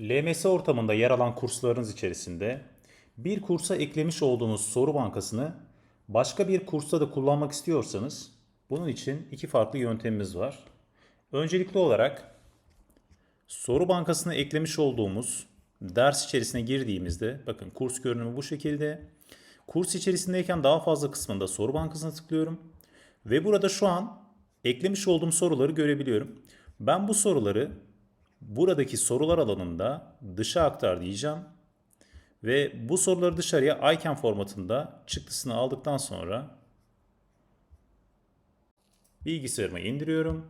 LMS ortamında yer alan kurslarınız içerisinde bir kursa eklemiş olduğunuz soru bankasını başka bir kursta da kullanmak istiyorsanız bunun için iki farklı yöntemimiz var. Öncelikli olarak soru bankasına eklemiş olduğumuz ders içerisine girdiğimizde bakın kurs görünümü bu şekilde. Kurs içerisindeyken daha fazla kısmında soru bankasına tıklıyorum. Ve burada şu an eklemiş olduğum soruları görebiliyorum. Ben bu soruları buradaki sorular alanında dışa aktar diyeceğim. Ve bu soruları dışarıya icon formatında çıktısını aldıktan sonra bilgisayarıma indiriyorum.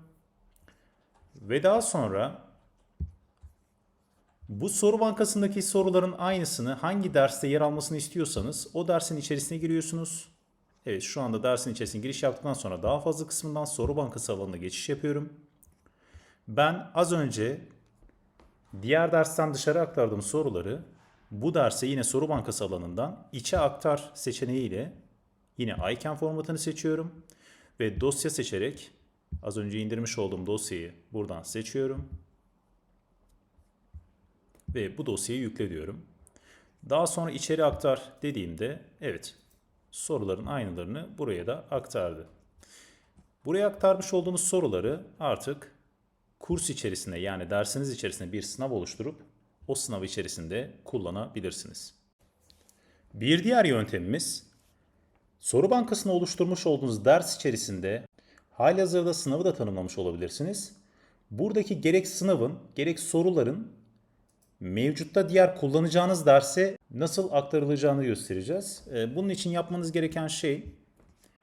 Ve daha sonra bu soru bankasındaki soruların aynısını hangi derste yer almasını istiyorsanız o dersin içerisine giriyorsunuz. Evet şu anda dersin içerisine giriş yaptıktan sonra daha fazla kısmından soru bankası alanına geçiş yapıyorum. Ben az önce diğer dersten dışarı aktardığım soruları bu derse yine soru bankası alanından içe aktar seçeneğiyle yine icon formatını seçiyorum ve dosya seçerek az önce indirmiş olduğum dosyayı buradan seçiyorum ve bu dosyayı yükle diyorum. Daha sonra içeri aktar dediğimde evet soruların aynılarını buraya da aktardı. Buraya aktarmış olduğunuz soruları artık kurs içerisinde yani dersiniz içerisinde bir sınav oluşturup o sınav içerisinde kullanabilirsiniz. Bir diğer yöntemimiz soru bankasını oluşturmuş olduğunuz ders içerisinde halihazırda sınavı da tanımlamış olabilirsiniz. Buradaki gerek sınavın gerek soruların mevcutta diğer kullanacağınız derse nasıl aktarılacağını göstereceğiz. Ee, Bunun için yapmanız gereken şey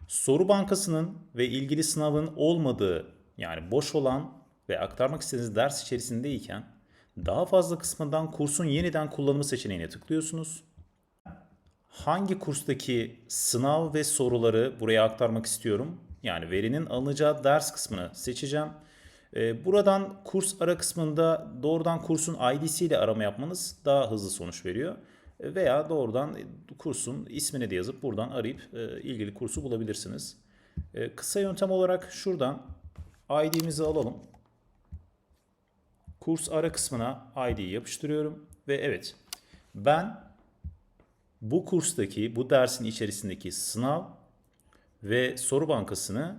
soru bankasının ve ilgili sınavın olmadığı yani boş olan ve aktarmak istediğiniz ders içerisindeyken daha fazla kısmından kursun yeniden kullanımı seçeneğine tıklıyorsunuz. Hangi kurstaki sınav ve soruları buraya aktarmak istiyorum? Yani verinin alınacağı ders kısmını seçeceğim. Ee, Buradan kurs ara kısmında doğrudan kursun ID'si ile arama yapmanız daha hızlı sonuç veriyor. Veya doğrudan kursun ismini de yazıp buradan arayıp e, ilgili kursu bulabilirsiniz. Ee, Kısa yöntem olarak şuradan ID'mizi alalım. Kurs ara kısmına ID'yi yapıştırıyorum ve evet ben bu kurstaki bu dersin içerisindeki sınav ve soru bankasını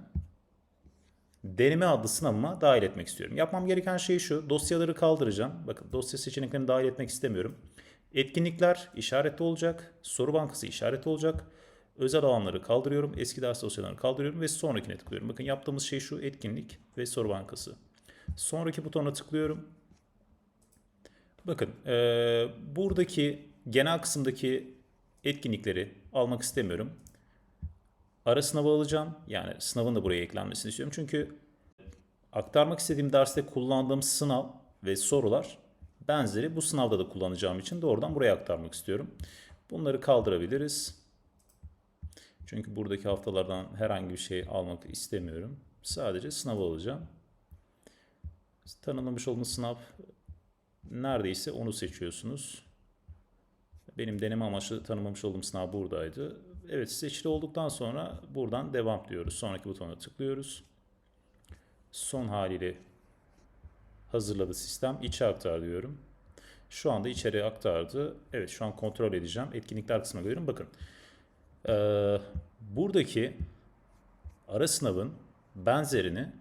deneme adlı sınavıma dahil etmek istiyorum. Yapmam gereken şey şu. Dosyaları kaldıracağım. Bakın dosya seçeneklerini dahil etmek istemiyorum. Etkinlikler işaretli olacak. Soru bankası işaretli olacak. Özel alanları kaldırıyorum. Eski ders dosyalarını kaldırıyorum ve sonrakine tıklıyorum. Bakın yaptığımız şey şu etkinlik ve soru bankası. Sonraki butona tıklıyorum. Bakın eee, buradaki genel kısımdaki etkinlikleri almak istemiyorum. Ara sınavı alacağım. Yani sınavın da buraya eklenmesini istiyorum. Çünkü aktarmak istediğim derste kullandığım sınav ve sorular benzeri bu sınavda da kullanacağım için doğrudan buraya aktarmak istiyorum. Bunları kaldırabiliriz. Çünkü buradaki haftalardan herhangi bir şey almak istemiyorum. Sadece sınav alacağım. Tanımlamış olduğunuz sınav neredeyse onu seçiyorsunuz. Benim deneme amaçlı tanımlamış olduğum sınav buradaydı. Evet seçili olduktan sonra buradan devam diyoruz. Sonraki butona tıklıyoruz. Son haliyle hazırladı sistem. İçe aktar diyorum. Şu anda içeri aktardı. Evet şu an kontrol edeceğim. Etkinlikler kısmına geliyorum. Bakın. Ee, buradaki ara sınavın benzerini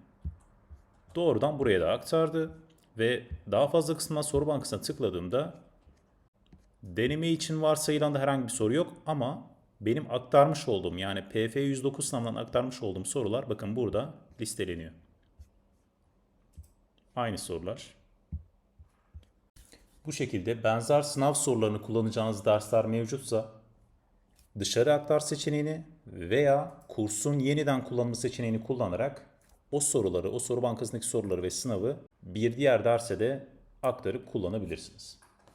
doğrudan buraya da aktardı. Ve daha fazla kısmına soru bankasına tıkladığımda deneme için varsayılan da herhangi bir soru yok ama benim aktarmış olduğum yani PF 109 sınavından aktarmış olduğum sorular bakın burada listeleniyor. Aynı sorular. Bu şekilde benzer sınav sorularını kullanacağınız dersler mevcutsa dışarı aktar seçeneğini veya kursun yeniden kullanımı seçeneğini kullanarak o soruları, o soru bankasındaki soruları ve sınavı bir diğer derse de aktarıp kullanabilirsiniz.